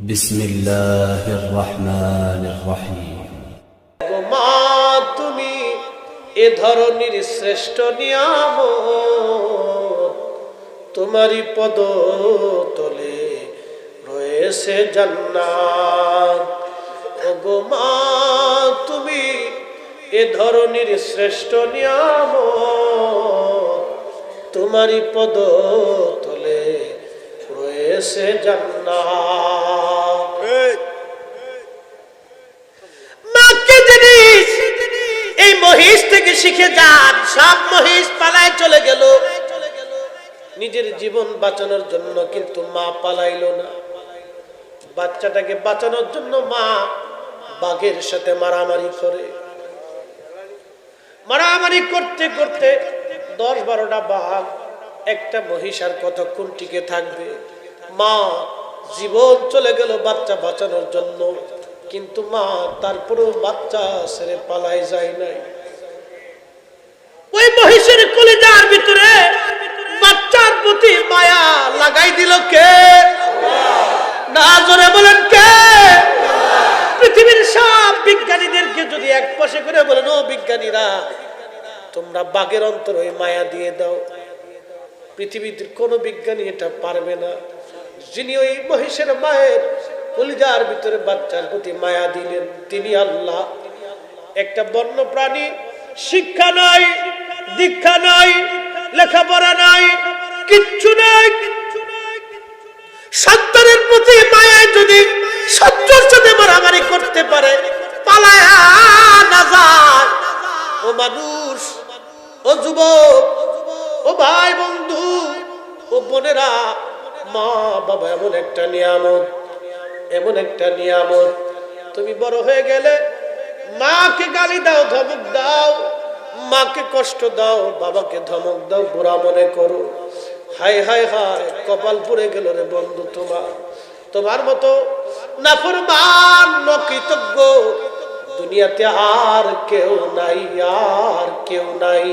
بسم الله الرحمن الرحيم গো মা তুমি এ ধরনের শ্রেষ্ঠ নিয়াম তোমারই পদ তলে রয়েছে জান্নাত ও গো মা তুমি এ ধরনের শ্রেষ্ঠ নিয়াম তোমারই পদ তলে রয়েছে জান্নাত মহিষ শিখে যান সব মহিষ পালায় চলে গেল। নিজের জীবন বাঁচানোর জন্য কিন্তু মা পালাইলো না। বাচ্চাটাকে বাঁচানোর জন্য মা বাঘের সাথে মারামারি করে। মারামারি করতে করতে দশ বারোটা বাঘ একটা মহিষ আর কতক্ষণ টিকে থাকবে? মা জীবন চলে গেল বাচ্চা বাঁচানোর জন্য। কিন্তু মা তারপরেও বাচ্চা ছেড়ে পালাই যায় নাই। কলিজার ভিতরে বাচ্চার প্রতি মায়া লাগাই দিল কে? না, জোরে বলেন কে? পৃথিবীর সব বিজ্ঞানীদেরকে যদি এক পাশে করে বলেন, ও বিজ্ঞানীরা, তোমরা বাঘের অন্তর ওই মায়া দিয়ে দাও। পৃথিবীর কোনো বিজ্ঞানী এটা পারবে না। যিনি ওই মহিষের মায়ের কলিজার ভিতরে বাচ্চার প্রতি মায়া দিলেন, তিনি আল্লাহ। একটা বন্য প্রাণী শিক্ষা নাই দীক্ষা নাই, লেখাপড়া নাই, কিচ্ছু নাই। সন্তানের প্রতি মায়ায় যদি সত্যর সাথে মারামারি করতে পারে, পালায় না যায়। ও মানুষ, ও যুবক, ও ভাই বন্ধু, ও বোনেরা, মা বাবা, এমন একটা নিয়ামত, এমন একটা নিয়ামত। তুমি বড় হয়ে গেলে মাকে গালি দাও মাকে কষ্ট দাও, বাবাকে ধমক দাও, বুড়া মনে করো। হাই হাই হাই কপাল পুড়ে গেল রে বন্ধু তোমার। তোমার মতো নাফরমান দুনিয়াতে আর কেউ নাই, আর কেউ নাই।